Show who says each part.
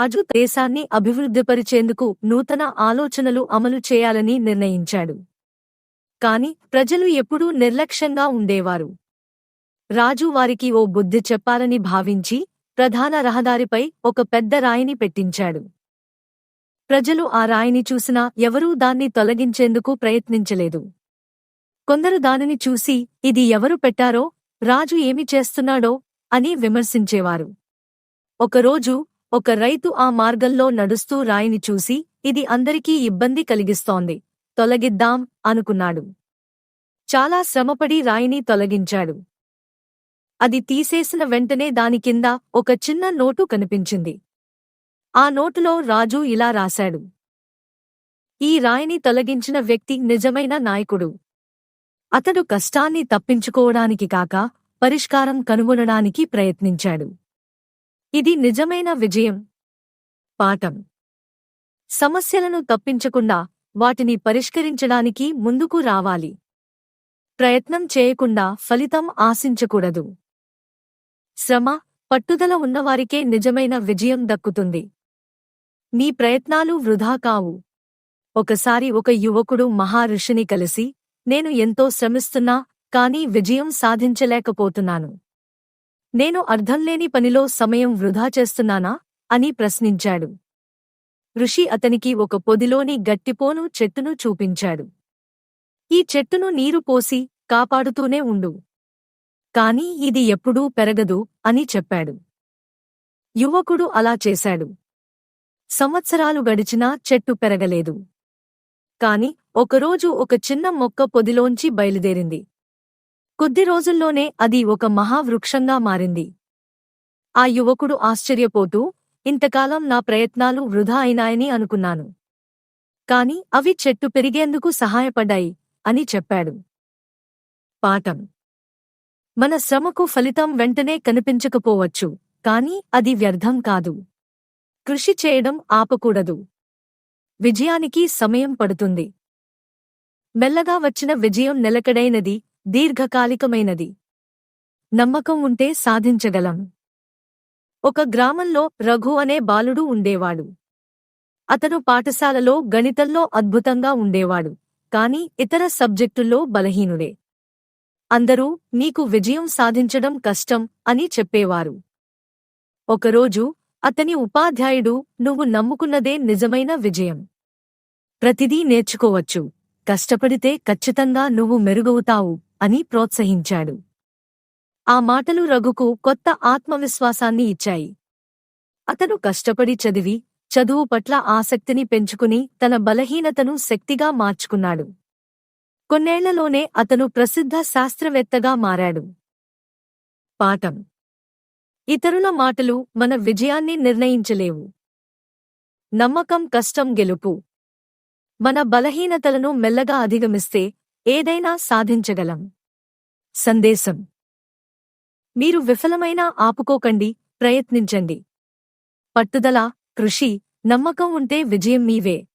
Speaker 1: రాజు దేశాన్ని అభివృద్ధిపరిచేందుకు నూతన ఆలోచనలు అమలు చేయాలని నిర్ణయించాడు. కాని ప్రజలు ఎప్పుడూ నిర్లక్ష్యంగా ఉండేవారు. రాజు వారికి ఓ బుద్ధి చెప్పాలని భావించి ప్రధాన రహదారిపై ఒక పెద్ద రాయిని పెట్టించాడు. ప్రజలు ఆ రాయిని చూసినా ఎవరూ దాన్ని తొలగించేందుకు ప్రయత్నించలేదు. కొందరు దానిని చూసి ఇది ఎవరు పెట్టారో? రాజు ఏమి చేస్తున్నాడో? అని విమర్శించేవారు. ఒకరోజు ఒక రైతు ఆ మార్గంలో నడుస్తూ రాయిని చూసి ఇది అందరికీ ఇబ్బంది కలిగిస్తోంది. తొలగిద్దాం అనుకున్నాడు. చాలా శ్రమపడి రాయిని తొలగించాడు. అది తీసేసిన వెంటనే దాని కింద ఒక చిన్న నోటు కనిపించింది. ఆ నోటులో రాజు ఇలా రాశాడు. ఈ రాయిని తొలగించిన వ్యక్తి నిజమైన నాయకుడు. అతడు కష్టాన్ని తప్పించుకోవడానికి కాక పరిష్కారం కనుగొనడానికి ప్రయత్నించాడు. ఇది నిజమైన విజయం. పాఠం. సమస్యలను తప్పించకుండా వాటిని పరిష్కరించడానికి ముందుకు రావాలి. ప్రయత్నం చేయకుండా ఫలితం ఆశించకూడదు. శ్రమ పట్టుదల ఉన్నవారికే నిజమైన విజయం దక్కుతుంది. నీ ప్రయత్నాలు వృధా కావు. ఒకసారి ఒక యువకుడు మహారుషిని కలిసి నేను ఎంతో శ్రమిస్తున్నా కానీ విజయం సాధించలేకపోతున్నాను. నేను అర్థంలేని పనిలో సమయం వృధా చేస్తున్నానా? అని ప్రశ్నించాడు. ఋషి అతనికి ఒక పొదిలోని గట్టిపోను చెట్టును చూపించాడు. ఈ చెట్టును నీరు పోసి కాపాడుతూనే ఉండు. కాని ఇది ఎప్పుడూ పెరగదు అని చెప్పాడు. యువకుడు అలా చేశాడు. సంవత్సరాలు గడిచినా చెట్టు పెరగలేదు. కాని ఒకరోజు ఒక చిన్న మొక్క పొదిలోంచి బయలుదేరింది. కొద్ది రోజుల్లోనే అది ఒక మహావృక్షంగా మారింది. ఆ యువకుడు ఆశ్చర్యపోతూ ఇంతకాలం నా ప్రయత్నాలు వృధా అయినాయని అనుకున్నాను. కాని అవి చెట్టు పెరిగేందుకు సహాయపడ్డాయి అని చెప్పాడు. పాఠం. మన శ్రమకు ఫలితం వెంటనే కనిపించకపోవచ్చు కాని అది వ్యర్థం కాదు. కృషి చేయడం ఆపకూడదు. విజయానికి సమయం పడుతుంది. మెల్లగా వచ్చిన విజయం నిలకడైనది దీర్ఘకాలికమైనది. నమ్మకం ఉంటే సాధించగలం. ఒక గ్రామంలో రఘు అనే బాలుడు ఉండేవాడు. అతను పాఠశాలలో గణితంలో అద్భుతంగా ఉండేవాడు. కాని ఇతర సబ్జెక్టుల్లో బలహీనుడే. అందరూ నీకు విజయం సాధించడం కష్టం అని చెప్పేవారు. ఒకరోజు అతని ఉపాధ్యాయుడు నువ్వు నమ్ముకున్నదే నిజమైన విజయం. ప్రతిదీ నేర్చుకోవచ్చు. కష్టపడితే ఖచ్చితంగా నువ్వు మెరుగవుతావు. అని ప్రోత్సహించాడు. ఆ మాటలు రఘుకు కొత్త ఆత్మవిశ్వాసాన్ని ఇచ్చాయి. అతను కష్టపడి చదివి చదువు పట్ల ఆసక్తిని పెంచుకుని తన బలహీనతను శక్తిగా మార్చుకున్నాడు. కొన్నేళ్ళలోనే అతను ప్రసిద్ధ శాస్త్రవేత్తగా మారాడు. పాఠం. ఇతరుల మాటలు మన విజయాన్ని నిర్ణయించలేవు. నమ్మకం కష్టం గెలుపు. మన బలహీనతలను మెల్లగా అధిగమిస్తే ఏదైనా సాధించగలం. సందేశం. మీరు విఫలమైనా ఆపుకోకండి ప్రయత్నించండి. పట్టుదల కృషి నమ్మకం ఉంటే విజయం మీవే.